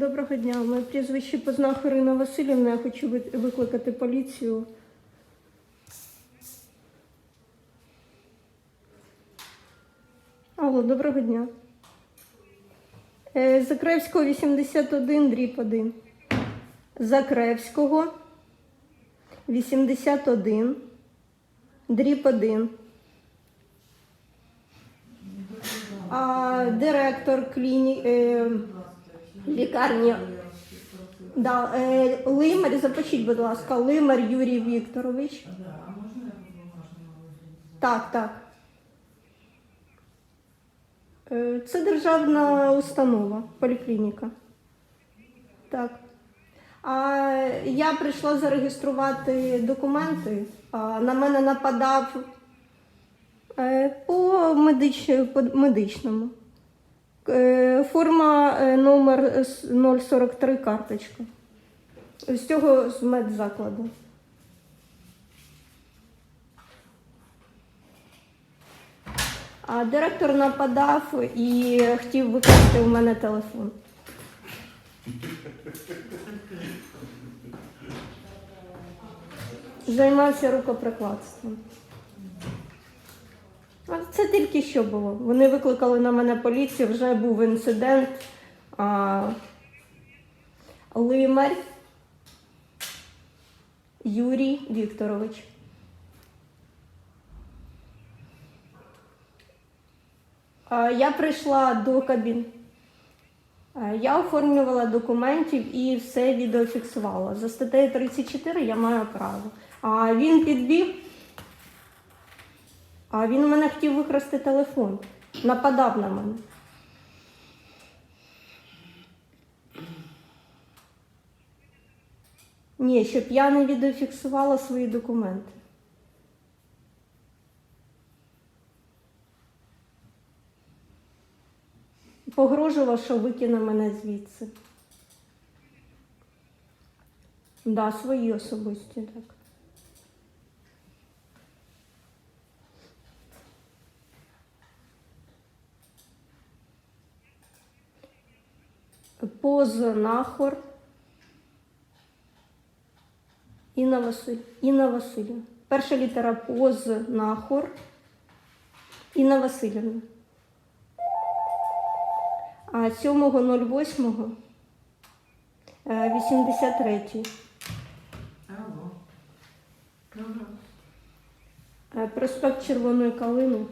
Доброго дня. Моє прізвище Познах Ірина Васильівна. Я хочу викликати поліцію. Алло, доброго дня. Е, Закревського 81, дріб 1. Закревського 81, дріб 1. А, директор кліні... лікарні Да, е, Лимар, запишіть, будь ласка, Лимар Юрій Вікторович. Так, так. Е, Це державна установа, поліклініка. Так. А я прийшла зареєструвати документи. А, на мене нападав е, по, медич... по медичному. Е, Форма е, номер 043 карточка. З цього з медзакладу. А директор нападав і хотів викрасти у мене телефон. Займався рукоприкладством. Це тільки що було. Вони викликали на мене поліцію, вже був інцидент. А, Лимарь Юрій Вікторович. А, Я прийшла до кабін. Я оформлювала документів і все відеофіксувала. За статтею 34 я маю право. А він підбіг. А він у мене хотів викрасти телефон. Нападав на мене. Ні, щоб я не відеофіксувала свої документи. Погрожував, що викине мене звідси. Да, свої особисті, так. Познахор. Інна Васильівна. Перша літера Познахор. Інна Васильівна. А 7.08. е, 83. Алло. Добре. Е, Проспект Червоної Калини.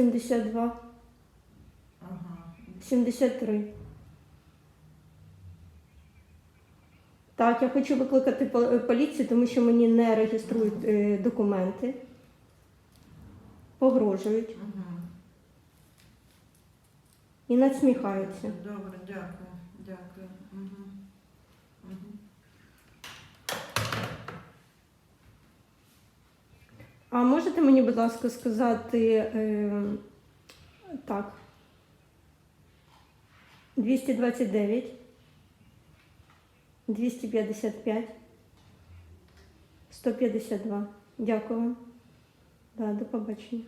72. Ага. 73. Так, я хочу викликати поліцію, тому що мені не реєструють е, документи. Погрожують Угу. і надсміхаються. Добре, дякую. Дякую. Угу. А можете мені, будь ласка, сказати е, так. 229, 255, 152. Дякую. Да, до побачення.